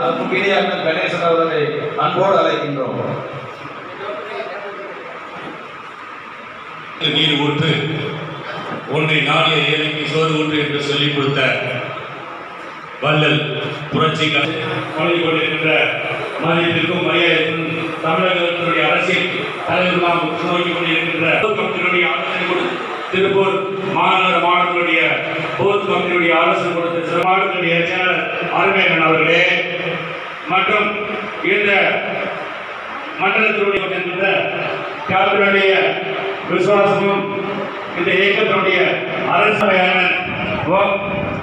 அதற்கு இணையாக கணேசன் அவர்களை அன்போடு அழைக்கின்றோம். நீர் ஊற்று ஒன்றை நாடிய ஏழைக்கு சோறு ஊற்று என்று சொல்லிக் கொடுத்த வள்ளல் புரட்சி வழங்கிக் கொண்டிருக்கின்ற மதிப்பிற்கும் மரியாதைக்கும் தமிழகத்தினுடைய அரசியல் தலைவர்களாக நோக்கி கொண்டிருக்கின்ற ஆலோசனை கொடுத்து திருப்பூர் மாநகர மாணவர்களுடைய பொது கமிட்டியினுடைய ஆலோசனை கொடுத்த சில மாவட்டத்தினுடைய செயலாளர் அருமையன் அவர்களே மற்றும் இந்த மண்டலத்தினுடைய இருக்கின்ற விசுவாசமும் இந்த இயக்கத்தினுடைய அரசமையான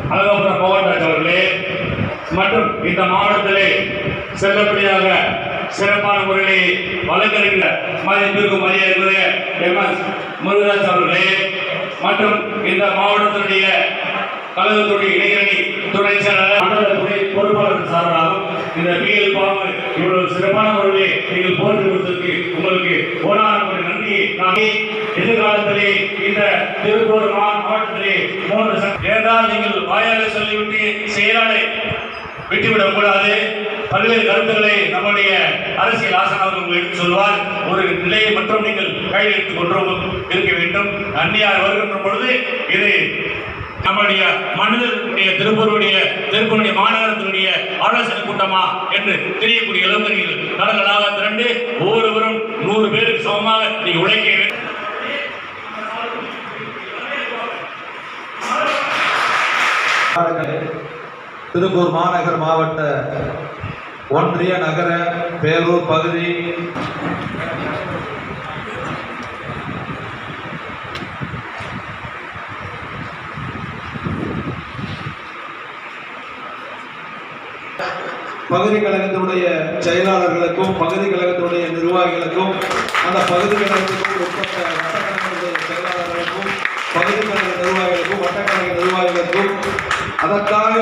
அழகபுரம் மோகன்ராஜ் அவர்களே மற்றும் இந்த மாவட்டத்திலே செல்லப்படியாக சிறப்பான முறையிலே வழக்கறிஞர் மதிப்பிற்கும் மரியாதை முருகதாஸ் அவர்களே மற்றும் இந்த மாவட்டத்தினுடைய கழகத்துடைய இளைஞரணி துணை செயலாளர் மண்டல துணை பொறுப்பாளர் சார்பாகவும் இந்த பிஎல் பாம்பு இவ்வளவு சிறப்பான முறையிலே நீங்கள் போட்டு கொடுத்ததுக்கு உங்களுக்கு கோடான ஒரு நன்றியை. நான் எதிர்காலத்திலே இந்த திருப்பூர் மாவட்டத்திலே மூன்று சங்க- நீங்கள் வாயாக சொல்லிவிட்டு செயலாளை விட்டுவிடக் கூடாது. பல்வேறு கருத்துக்களை நம்முடைய அரசியல் ஆசனம் உங்களுக்கு எடுத்து சொல்வார். ஒரு நிலையை மட்டும் நீங்கள் கையில் எடுத்துக் கொண்டு இருக்க வேண்டும். அந்நியார் வருகின்ற பொழுது இது நம்முடைய மனிதர்களுடைய திருப்பூருடைய திருப்பூருடைய மாநகரத்தினுடைய ஆலோசனை கூட்டமா என்று தெரியக்கூடிய இளைஞர்கள் கடல்களாக திரண்டு ஒவ்வொருவரும் நூறு பேருக்கு சமமாக நீங்க உழைக்க வேண்டும். திருப்பூர் மாநகர் மாவட்ட ஒன்றிய நகர பேரூர் பகுதி. பகுதி கழகத்தினுடைய செயலாளர்களுக்கும் பகுதி கழகத்தினுடைய நிர்வாகிகளுக்கும் அந்த பகுதி கழகத்துக்கும் உட்பட்ட வட்டக்கழகங்களுடைய செயலாளர்களுக்கும் பகுதி கழக நிர்வாகிகளுக்கும் வட்டக்கழக நிர்வாகிகளுக்கும் அதற்காக